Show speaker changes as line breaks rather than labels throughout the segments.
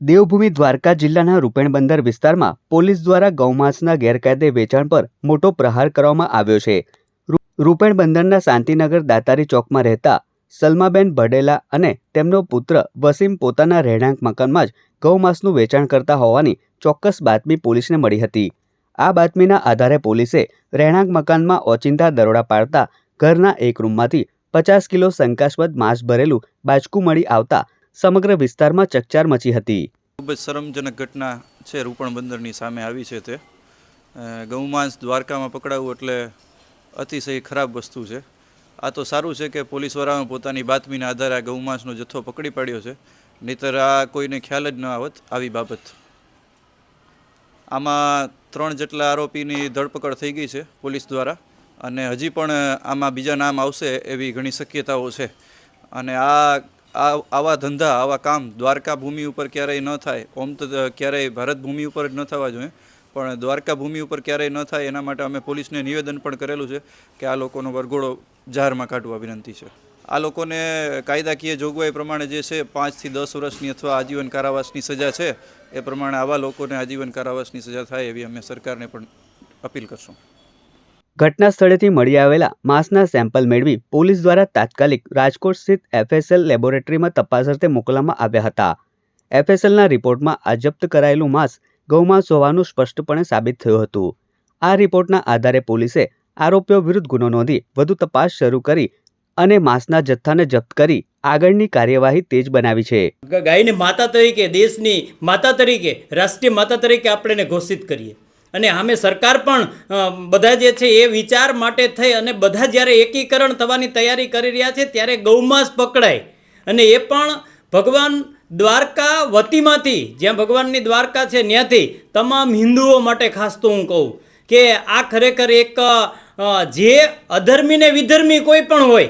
દેવભૂમિ દ્વારકા જિલ્લાના રૂપેણબંદર વિસ્તારમાં પોલીસ દ્વારા ગૌમાંસના ગેરકાયદે વેચાણ પર મોટો પ્રહાર કરવામાં આવ્યો છે. રૂ- રૂપેણબંદરના શાંતિનગર દાતારી ચોકમાં રહેતા સલમાબેન ભડેલા અને તેમનો પુત્ર વસીમ પોતાના રહેણાંક મકાનમાં જ ગૌમાંસનું વેચાણ કરતા હોવાની ચોક્કસ બાતમી પોલીસને મળી હતી. આ બાતમીના આધારે પોલીસે રહેણાંક મકાનમાં ઓચિંતા દરોડા પાડતા ઘરના એક રૂમમાંથી પચાસ કિલો શંકાસ્પદ માંસ ભરેલું બાજકું મળી આવતા સમગ્ર વિસ્તારમાં ચકચાર મચી હતી.
ખૂબ જ શરમજનક ઘટના છે. રૂપણ બંદરની સામે આવી છે તે. ગૌમાંસ દ્વારકામાં પકડાવવું એટલે અતિશય ખરાબ વસ્તુ છે. આ તો સારું છે કે પોલીસવાળાએ પોતાની બાતમીના આધારે આ ગૌમાંસનો જથ્થો પકડી પાડ્યો છે. નહીંતર આ કોઈને ખ્યાલ જ ન આવત આવી બાબત. આમાં ત્રણ જેટલા આરોપીની ધરપકડ થઈ ગઈ છે પોલીસ દ્વારા અને હજી પણ આમાં બીજા નામ આવશે એવી ઘણી શક્યતાઓ છે. અને આ આવા ધંધા, આવા કામ દ્વારકા ભૂમિ ઉપર ક્યારેય ન થાય. ઓમ તો ક્યારેય ભારત ભૂમિ ઉપર જ ન થવા જોઈએ. પણ દ્વારકા ભૂમિ ઉપર ક્યારેય ન થાય એના માટે અમે પોલીસને નિવેદન પણ કરેલું છે કે આ લોકોનો વરઘોડો જાહેરમાં કાઢવા વિનંતી છે. આ લોકોને કાયદાકીય જોગવાઈ પ્રમાણે જે છે પાંચથી દસ વર્ષની અથવા આજીવન કારાવાસની સજા છે, એ પ્રમાણે આવા લોકોને આજીવન કારાવાસની સજા થાય એવી અમે સરકારને પણ અપીલ કરશું.
ઘટના સ્થળેથી મળી આવેલા માંસના સેમ્પલ મેળવી પોલીસ દ્વારા તાત્કાલિક રાજકોટ સ્થિત એફએસએલ લેબોરેટરીમાં તપાસ અર્થે મોકલવામાં આવ્યા હતા. એફએસએલના રિપોર્ટમાં આ જપ્ત કરાયેલું માંસ ગૌમાંસ હોવાનું સ્પષ્ટપણે સાબિત થયું હતું. આ રિપોર્ટના આધારે પોલીસે આરોપીઓ વિરુદ્ધ ગુનો નોંધી વધુ તપાસ શરૂ કરી અને માંસના જથ્થાને જપ્ત કરી આગળની કાર્યવાહી તેજ બનાવી છે.
ગાયને માતા તરીકે, દેશની માતા તરીકે, રાષ્ટ્રીય માતા તરીકે આપણે ઘોષિત કરીએ. અને સામે સરકાર પણ બધા જે છે એ વિચાર માટે થઈ અને બધા જ્યારે એકીકરણ થવાની તૈયારી કરી રહ્યા છે ત્યારે ગૌમાંસ પકડાય. અને એ પણ ભગવાન દ્વારકા વતીમાંથી, જ્યાં ભગવાનની દ્વારકા છે ત્યાંથી તમામ હિન્દુઓ માટે ખાસ તો હું કહું કે આ ખરેખર એક જે અધર્મીને વિધર્મી કોઈ પણ હોય,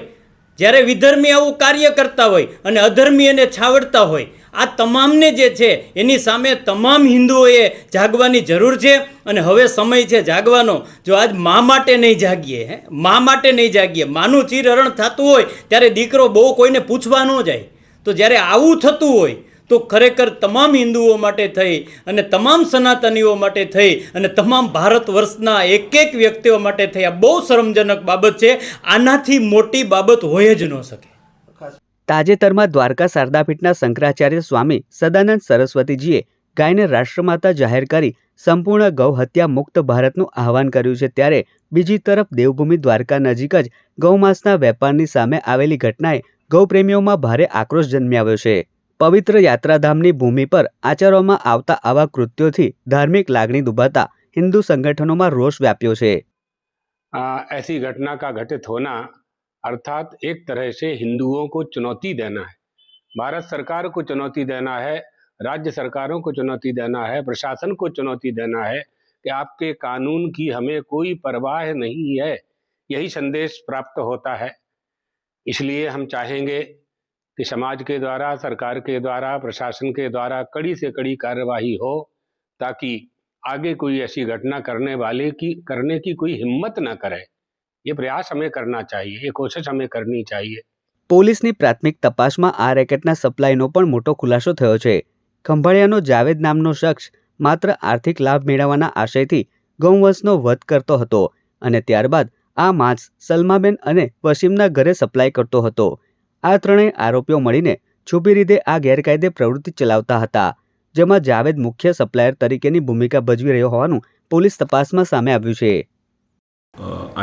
જ્યારે વિધર્મી આવું કાર્ય કરતા હોય અને અધર્મી એને છાવડતા હોય આ તમામને જે છે, એની સામે તમામ હિન્દુઓએ જાગવાની જરૂર છે અને હવે સમય છે જાગવાનો. જો આજ મા માટે નહીં જાગીએ, હે? મા માટે નહીં જાગીએ. માનું ચીરહરણ થતું હોય ત્યારે દીકરો બહુ કોઈને પૂછવા ન જાય. તો જ્યારે આવું થતું હોય, તો ખરેખર તમામ હિન્દુઓ માટે થઈ અને તમામ સનાતનીઓ માટે થઈ અને તમામ ભારત વર્ષના એક એક વ્યક્તિઓ માટે થઈ. આ બહુ શરમજનક બાબત છે. આનાથી મોટી બાબત હોય જ ન શકે.
તાજેતરમાં દ્વારકા શારદાપીઠના શંકરાચાર્ય સ્વામી સદાનંદ સરસ્વતીજીએ ગાયને રાષ્ટ્રમાતા જાહેર કરી સંપૂર્ણ ગૌહત્યા મુક્ત ભારતનું આહવાન કર્યું છે. ત્યારે બીજી તરફ દેવભૂમિ દ્વારકા નજીક જ ગૌમાંસના વેપારની સામે આવેલી ઘટનાએ ગૌપ્રેમીઓમાં ભારે આક્રોશ જન્મ્યાવ્યો છે. પવિત્ર યાત્રાધામની ભૂમિ પર આચરવામાં આવતા આવા કૃત્યોથી ધાર્મિક લાગણી દુભાતા હિન્દુ સંગઠનોમાં રોષ વ્યાપ્યો છે.
આ એસી ઘટના કા ઘટિત હોના अर्थात एक तरह से हिंदुओं को चुनौती देना है। भारत सरकार को चुनौती देना है, राज्य सरकारों को चुनौती देना है, प्रशासन को चुनौती देना है कि आपके कानून की हमें कोई परवाह नहीं है, यही संदेश प्राप्त होता है। इसलिए हम चाहेंगे कि समाज के द्वारा, सरकार के द्वारा, प्रशासन के द्वारा कड़ी से कड़ी कार्यवाही हो, ताकि आगे कोई ऐसी घटना करने वाले की, करने की कोई हिम्मत ना करे। ये प्रयास हमें करना चाहिए ये कोशिश हमें करनी चाहिए
પોલીસની પ્રાથમિક તપાસમાં આ રેકેટના સપ્લાયનો પણ મોટો ખુલાસો થયો છે ખંભાળિયાનો જાવેદ નામનો શખ્સ માત્ર આર્થિક લાભ મેળવવાના આશયથી ગૌવંશનો વધ કરતો હતો અને ત્યારબાદ આ માંસ સલમાબેન અને વસીમના ઘરે સપ્લાય કરતો હતો આ ત્રણેય આરોપીઓ મળીને છુપી રીતે આ ગેરકાયદે પ્રવૃત્તિ ચલાવતા હતા જેમાં જાવેદ મુખ્ય સપ્લાયર તરીકેની ભૂમિકા ભજવી રહ્યો હોવાનું પોલીસ તપાસમાં સામે આવ્યું છે
અ,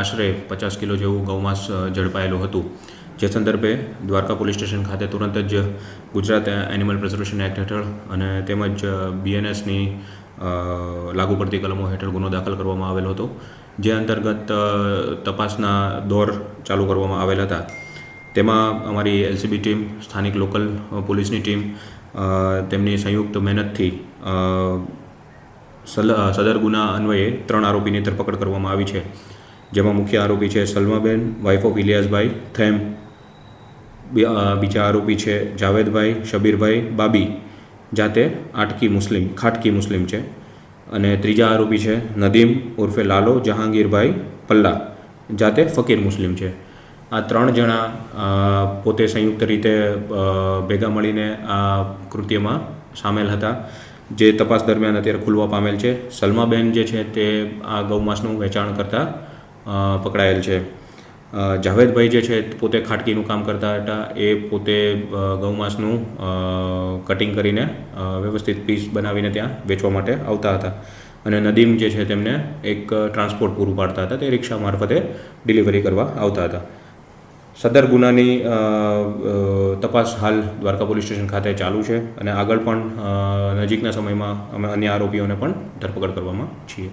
આશરે પચાસ કિલો જેવું ગૌમાંસ ઝડપાયેલું હતું. જે સંદર્ભે દ્વારકા પોલીસ સ્ટેશન ખાતે તુરંત જ ગુજરાત એનિમલ પ્રિઝર્વેશન એક્ટ હેઠળ અને તેમજ બીએનએસની લાગુ પડતી કલમો હેઠળ ગુનો દાખલ કરવામાં આવેલો હતો. જે અંતર્ગત તપાસના દોર ચાલુ કરવામાં આવેલ હતા. તેમાં અમારી એલસીબી ટીમ, સ્થાનિક લોકલ પોલીસની ટીમ તેમની સંયુક્ત મહેનતથી સદર ગુના અન્વયે ત્રણ આરોપીની ધરપકડ કરવામાં આવી છે. જેમાં મુખ્ય આરોપી છે સલમાબેન વાઇફ ઓફ ઇલિયાસભાઈ, થેમ બીજા આરોપી છે જાવેદભાઈ, શબીરભાઈ, બાબી, જાતે આટકી મુસ્લિમ, ખાટકી મુસ્લિમ છે. અને ત્રીજા આરોપી છે નદીમ ઉર્ફે લાલો જહાંગીરભાઈ પલ્લા, જાતે ફકીર મુસ્લિમ છે. આ ત્રણ જણા પોતે સંયુક્ત રીતે ભેગા મળીને આ કૃત્યમાં સામેલ હતા. જે તપાસ દરમિયાન અત્યારે ખુલવા પામેલ છે. સલમાબેન જે છે તે આ ગૌમાંસનું વેચાણ કરતા પકડાયેલ છે. જાવેદભાઈ જે છે, પોતે ખાટકીનું કામ કરતા હતા, એ પોતે ગૌમાંસનું કટિંગ કરીને વ્યવસ્થિત પીસ બનાવીને ત્યાં વેચવા માટે આવતા હતા. અને નદીમ જે છે, તેમને એક ટ્રાન્સપોર્ટ પૂરું પાડતા હતા, તે રિક્ષા મારફતે ડિલિવરી કરવા આવતા હતા. સદર ગુનાની તપાસ હાલ દ્વારકા પોલીસ સ્ટેશન ખાતે ચાલુ છે અને આગળ પણ નજીકના સમયમાં અમે અન્ય આરોપીઓને પણ ધરપકડ કરવામાં છીએ.